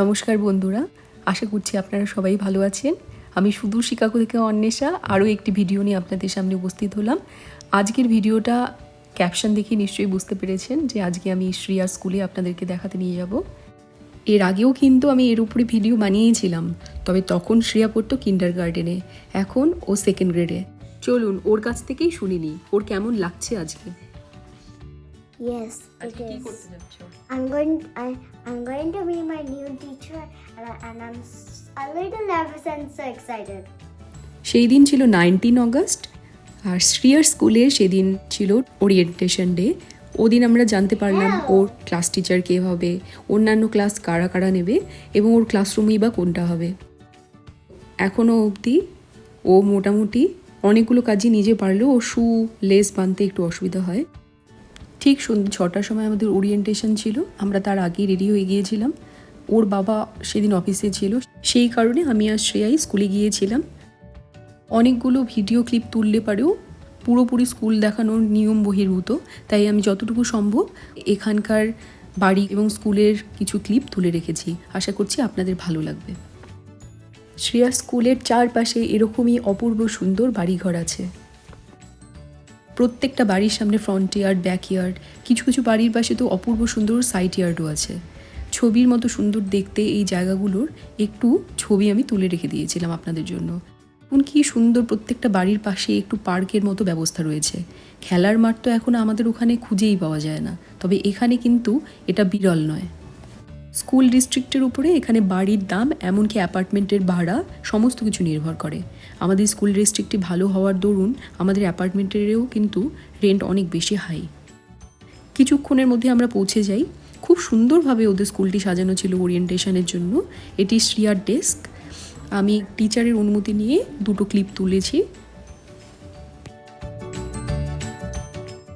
নমস্কার বন্ধুরা, আশা করছি আপনারা সবাই ভালো আছেন। আমি শুধু শিকাগো থেকে অন্বেষা, আরও একটি ভিডিও নিয়ে আপনাদের সামনে উপস্থিত হলাম। আজকের ভিডিওটা ক্যাপশন দেখে নিশ্চয়ই বুঝতে পেরেছেন যে আজকে আমি শ্রিয়ার স্কুলে আপনাদেরকে দেখাতে নিয়ে যাব। এর আগেও কিন্তু আমি এর উপরে ভিডিও বানিয়েছিলাম, তবে তখন শ্রিয়া পড়তো কিন্ডার গার্ডেনে এখন ও সেকেন্ড গ্রেডে। চলুন ওর কাছ থেকেই শুনিনি ওর কেমন লাগছে আজকে? Yes, it কি is. করতে যাচ্ছ I'm going. I, I'm going to be my new teacher, and, I, and I'm a little nervous and so excited. সেই দিন ছিল নাইনটিন অগস্ট আর শ্রিয়ার স্কুলে সেদিন ছিল ওরিয়েন্টেশন ডে ওদিন আমরা জানতে পারলাম ওর ক্লাস টিচার কে হবে অন্যান্য ক্লাস কারা কারা নেবে এবং ওর ক্লাসরুমই বা কোনটা হবে এখনও অবধি ও মোটামুটি অনেকগুলো কাজই নিজে পারলেও ও শু লেস বাঁধতে একটু অসুবিধা হয় ঠিক সন্ধ্যে ছটার সময় আমাদের ওরিয়েন্টেশন ছিল, আমরা তার আগেই রেডি হয়ে গিয়েছিলাম। ওর বাবা সেদিন অফিসে ছিল, সেই কারণে আমি আর শ্রেয়াই স্কুলে গিয়েছিলাম। অনেকগুলো ভিডিও ক্লিপ তুললে পারেও পুরোপুরি স্কুল দেখানোর নিয়ম বহির্ভূত, তাই আমি যতটুকু সম্ভব এখানকার বাড়ি এবং স্কুলের কিছু ক্লিপ তুলে রেখেছি। আশা করছি আপনাদের ভালো লাগবে। শ্রেয়া স্কুলের চারপাশে এরকমই অপূর্ব সুন্দর বাড়িঘর আছে। প্রত্যেকটা বাড়ির সামনে ফ্রন্ট ইয়ার্ড ব্যাক ইয়ার্ড কিছু কিছু বাড়ির পাশে তো অপূর্ব সুন্দর সাইড ইয়ার্ডও আছে। ছবির মতো সুন্দর দেখতে এই জায়গাগুলোর একটু ছবি আমি তুলে রেখে দিয়েছিলাম আপনাদের জন্য। এখন কি সুন্দর প্রত্যেকটা বাড়ির পাশে একটু পার্কের মতো ব্যবস্থা রয়েছে। খেলার মাঠ তো এখন আমাদের ওখানে খুঁজেই পাওয়া যায় না। তবে এখানে কিন্তু এটা বিরল নয়। স্কুল ডিস্ট্রিক্টের উপরে এখানে বাড়ির দাম এমনকি অ্যাপার্টমেন্টের ভাড়া সমস্ত কিছু নির্ভর করে। আমাদের স্কুল ডিস্ট্রিক্টটি ভালো হওয়ার দরুন আমাদের অ্যাপার্টমেন্টেরও কিন্তু রেন্ট অনেক বেশি হাই কিছুক্ষণের মধ্যে আমরা পৌঁছে যাই। খুব সুন্দরভাবে ওদের স্কুলটি সাজানো ছিল ওরিয়েন্টেশনের জন্য। এটি শ্রিয়ার ডেস্ক আমি টিচারের অনুমতি নিয়ে দুটো ক্লিপ তুলেছি।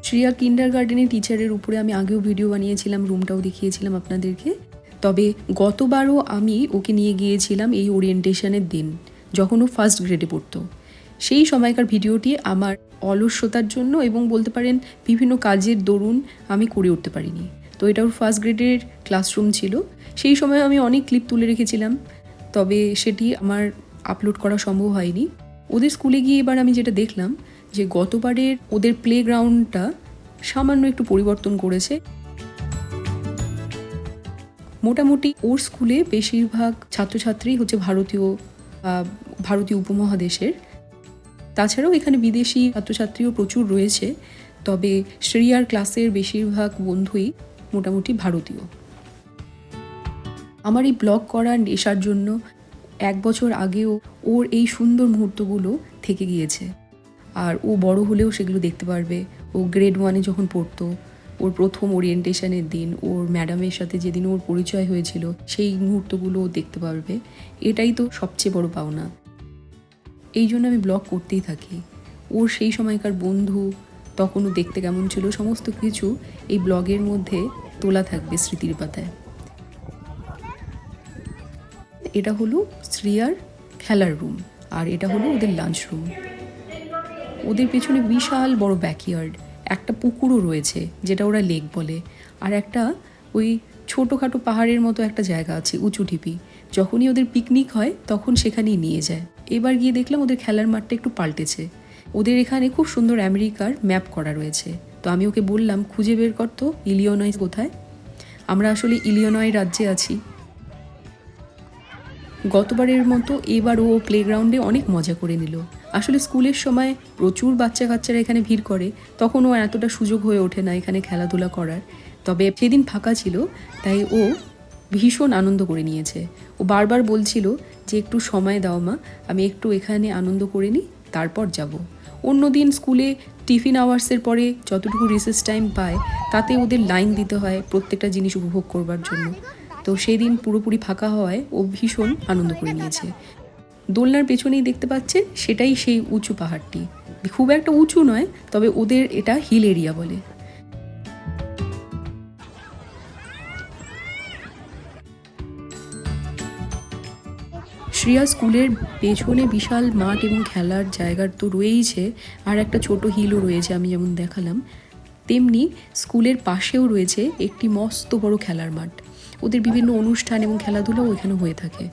শ্রিয়া কিন্ডার গার্ডেনের টিচারের উপরে আমি আগেও ভিডিও বানিয়েছিলাম রুমটাও দেখিয়েছিলাম আপনাদেরকে। তবে গতবারও আমি ওকে নিয়ে গিয়েছিলাম এই ওরিয়েন্টেশনের দিন, যখন ও ফার্স্ট গ্রেডে পড়তো। সেই সময়কার ভিডিওটি আমার অলস্যতার জন্য এবং বলতে পারেন বিভিন্ন কাজের দরুন আমি করে উঠতে পারিনি। তো এটা ওর ফার্স্ট গ্রেডের ক্লাসরুম ছিল। সেই সময় আমি অনেক ক্লিপ তুলে রেখেছিলাম, তবে সেটি আমার আপলোড করা সম্ভব হয়নি। ওদের স্কুলে গিয়ে এবার আমি যেটা দেখলাম যে গতবারের ওদের প্লে গ্রাউন্ডটা সামান্য একটু পরিবর্তন করেছে। মোটামুটি ওর স্কুলে বেশিরভাগ ছাত্রছাত্রী হচ্ছে ভারতীয় ভারতীয় উপমহাদেশের। তাছাড়াও এখানে বিদেশি ছাত্রছাত্রীও প্রচুর রয়েছে, তবে শ্রেয়ার ক্লাসের বেশিরভাগ বন্ধুই মোটামুটি ভারতীয়। আমার এই ব্লগ করার নেশার জন্য এক বছর আগেও ওর এই সুন্দর মুহূর্তগুলো থেকে গিয়েছে। আর ও বড় হলেও সেগুলো দেখতে পারবে। ও গ্রেড ওয়ানে যখন পড়তো ওর প্রথম ওরিয়েন্টেশনের দিন, ওর ম্যাডামের সাথে যেদিন ওর পরিচয় হয়েছিল, সেই মুহূর্তগুলো ও দেখতে পারবে। এটাই তো সবচেয়ে বড় পাওনা। এই জন্য আমি ব্লগ করতেই থাকি। ওর সেই সময়কার বন্ধু, তখনও দেখতে কেমন ছিল, সমস্ত কিছু এই ব্লগের মধ্যে তোলা থাকবে স্মৃতির পাতায়। এটা হলো শ্রিয়ার খেলার রুম আর এটা হলো ওদের লাঞ্চ রুম ওদের পেছনে বিশাল বড় ব্যাকইয়ার্ড একটা পুকুরও রয়েছে, যেটা ওরা লেক বলে। আর একটা ওই ছোটোখাটো পাহাড়ের মতো একটা জায়গা আছে, উঁচু ঢিপি। যখনই ওদের পিকনিক হয়, তখন সেখানেই নিয়ে যায়। এবার গিয়ে দেখলাম ওদের খেলার মাঠটা একটু পাল্টেছে। ওদের এখানে খুব সুন্দর আমেরিকার ম্যাপ করা রয়েছে। তো আমি ওকে বললাম, খুঁজে বের করতো ইলিয়নয় কোথায়? আমরা আসলে ইলিয়নয় রাজ্যে আছি। গতবারের মতো এবার ও প্লেগ্রাউন্ডে অনেক মজা করে নিল। আসলে স্কুলের সময় প্রচুর বাচ্চা কাচ্চারা এখানে ভিড় করে তখন ও এতটা সুযোগ হয়ে ওঠে না এখানে খেলাধুলা করার। তবে সেদিন ফাঁকা ছিল, তাই ও ভীষণ আনন্দ করে নিয়েছে। ও বারবার বলছিল যে, একটু সময় দাও মা, আমি একটু এখানে আনন্দ করে নিই, তারপর যাব। অন্যদিন স্কুলে টিফিন আওয়ার্সের পরে যতটুকু রিসেস টাইম পায়, তাতে ওদের লাইন দিতে হয় প্রত্যেকটা জিনিস উপভোগ করবার জন্য। তো সেই দিন পুরোপুরি ফাঁকা হওয়ায় ও ভীষণ আনন্দ করে নিয়েছে। দোলনার পেছনেই দেখতে পাচ্ছেন, সেটাই সেই উঁচু পাহাড়টি। খুব একটা উঁচু নয়, তবে ওদের এটা হিল এরিয়া বলে। শ্রিয়া স্কুলের পেছনে বিশাল মাঠ এবং খেলার জায়গার তো রয়েইছে, আর একটা ছোট হিলও রয়েছে আমি যেমন দেখালাম। তেমনি স্কুলের পাশেও রয়েছে একটি মস্ত বড় খেলার মাঠ। ওদের বিভিন্ন অনুষ্ঠান এবং খেলাধুলাও এখানে হয়ে থাকে।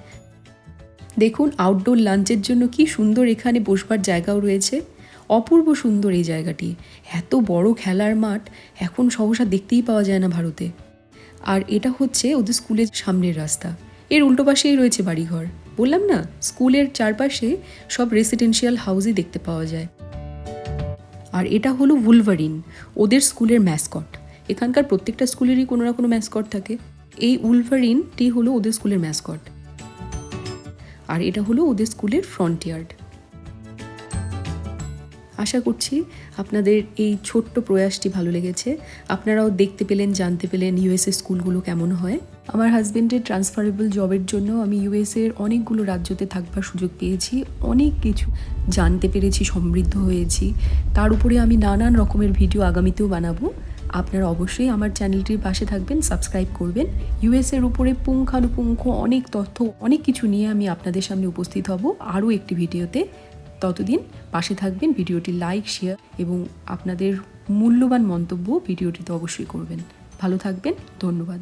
দেখুন আউটডোর লাঞ্চের জন্য কি সুন্দর এখানে বসবার জায়গাও রয়েছে। অপূর্ব সুন্দর এই জায়গাটি। এত বড় খেলার মাঠ এখন সহসা দেখতেই পাওয়া যায় না ভারতে। আর এটা হচ্ছে ওদের স্কুলের সামনের রাস্তা। এর উল্টো পাশেই রয়েছে বাড়িঘর। বললাম না, স্কুলের চারপাশে সব রেসিডেন্সিয়াল হাউসই দেখতে পাওয়া যায়। আর এটা হলো উলভারিন, ওদের স্কুলের ম্যাসকট এখানকার প্রত্যেকটা স্কুলেরই কোনো না কোনো ম্যাসকট থাকে। এই উলভারিনটি হলো ওদের স্কুলের ম্যাসকট আর এটা হলো ওদের স্কুলের ফ্রন্ট ইয়ার্ড আশা করছি আপনাদের এই ছোট্ট প্রয়াসটি ভালো লেগেছে। আপনারাও দেখতে পেলেন, জানতে পেলেন ইউএসএ স্কুলগুলো কেমন হয়। আমার হাজব্যান্ডের ট্রান্সফারেবল জবের জন্য আমি ইউএসএর অনেকগুলো রাজ্যতে থাকবার সুযোগ পেয়েছি। অনেক কিছু জানতে পেরেছি, সমৃদ্ধ হয়েছি। তার উপরে আমি নানান রকমের ভিডিও আগামীতেও বানাবো। আপনারা অবশ্যই আমার চ্যানেলটির পাশে থাকবেন, সাবস্ক্রাইব করবেন। ইউএসের উপরে পুঙ্খানুপুঙ্খ অনেক তথ্য, অনেক কিছু নিয়ে আমি আপনাদের সামনে উপস্থিত হব আরও একটি ভিডিওতে। ততদিন পাশে থাকবেন, ভিডিওটি লাইক, শেয়ার এবং আপনাদের মূল্যবান মন্তব্য ভিডিওটিতে অবশ্যই করবেন। ভালো থাকবেন, ধন্যবাদ।